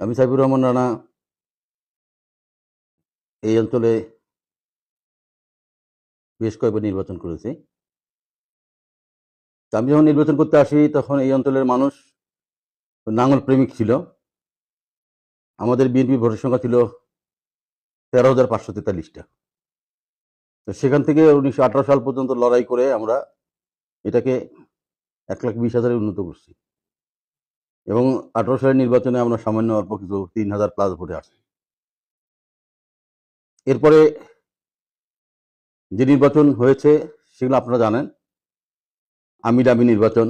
আমি সাইফুর রহমান রানা, এই অঞ্চলে বেশ কয়েকবার নির্বাচন করেছি। আমি যখন নির্বাচন করতে আসি, তখন এই অঞ্চলের মানুষ নাঙ্গল প্রেমিক ছিল। আমাদের বিএনপি ভোটের সংখ্যা ছিল তেরো হাজার পাঁচশো তেতাল্লিশটা। তো সেখান থেকে উনিশশো আঠারো সাল পর্যন্ত লড়াই করে আমরা এটাকে এক লাখ বিশ হাজারে উন্নত করছি। এবং আঠারো সালের নির্বাচনে আমরা সামান্য অল্প কিছু তিন হাজার প্লাস ভোটে আসি এরপরে যে নির্বাচন হয়েছে সেগুলো আপনারা জানেন। আমি ডামি নির্বাচন।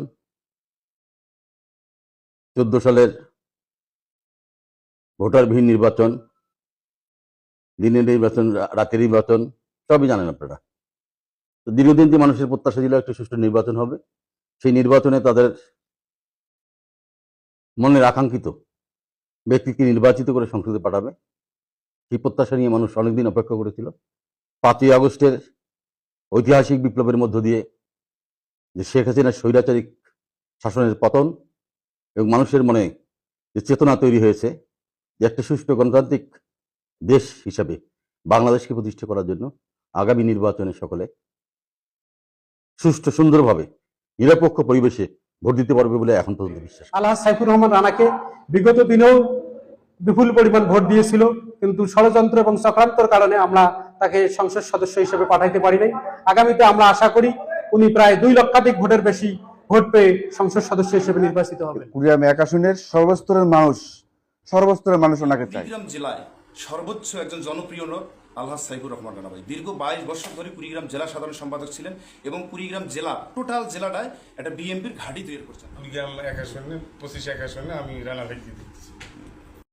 চোদ্দ সালের ভোটারবিহীন নির্বাচন, দিনের নির্বাচন রাতের নির্বাচন, সবই জানেন আপনারা। তো দীর্ঘদিন যে মানুষের প্রত্যাশা ছিল একটা সুষ্ঠু নির্বাচন হবে, সেই নির্বাচনে তাদের মনের আকাঙ্ক্ষিত ব্যক্তিকে নির্বাচিত করে সংসদে পাঠাবে। সেই প্রত্যাশা নিয়ে মানুষ অনেকদিন অপেক্ষা করেছিল। পাঁচই আগস্টের ঐতিহাসিক বিপ্লবের মধ্য দিয়ে যে শেখ হাসিনার স্বৈরাচারিক শাসনের পতন এবং মানুষের মনে যে চেতনা তৈরি হয়েছে, যে একটা সুষ্ঠু গণতান্ত্রিক দেশ হিসাবে বাংলাদেশকে প্রতিষ্ঠা করার জন্য আগামী নির্বাচনে সকলে সুষ্ঠু সুন্দরভাবে নিরপেক্ষ পরিবেশে ভোট দিতে পারবে বলে এখন পর্যন্ত বিশ্বাস আল্লাহ সাইফুর রহমান রানাকে বিগত দিনেও বিপুল পরিমাণ ভোট দিয়েছিল কিন্তু ষড়যন্ত্র এবং চক্রান্তর কারণে আমরা তাকে সংসদ সদস্য হিসেবে পাঠাইতে পারি নাই। আগামীতে আমরা আশা করি উনি প্রায় দুই লক্ষাধিক ভোটের বেশি ভোট পেয়ে সংসদ সদস্য হিসেবে নির্বাচিত হবে কুড়িগ্রাম এক আসনের সর্বস্তরের মানুষ সর্বস্তরের মানুষ ওনাকে চায়। জেলায় সর্বোচ্চ একজন জনপ্রিয় লোক আলহাজ সাইফুর রহমান রানা ভাই দীর্ঘ বাইশ বছর ধরে কুড়িগ্রাম জেলা সাধারণ সম্পাদক ছিলেন এবং কুড়িগ্রাম জেলা, টোটাল জেলাটায় একটা বিএমপির ঘাঁটি তৈরি করছেন। কুড়িগ্রাম এক আসনে পঁচিশ এক আসনে আমি রানা ভাইকে দিচ্ছি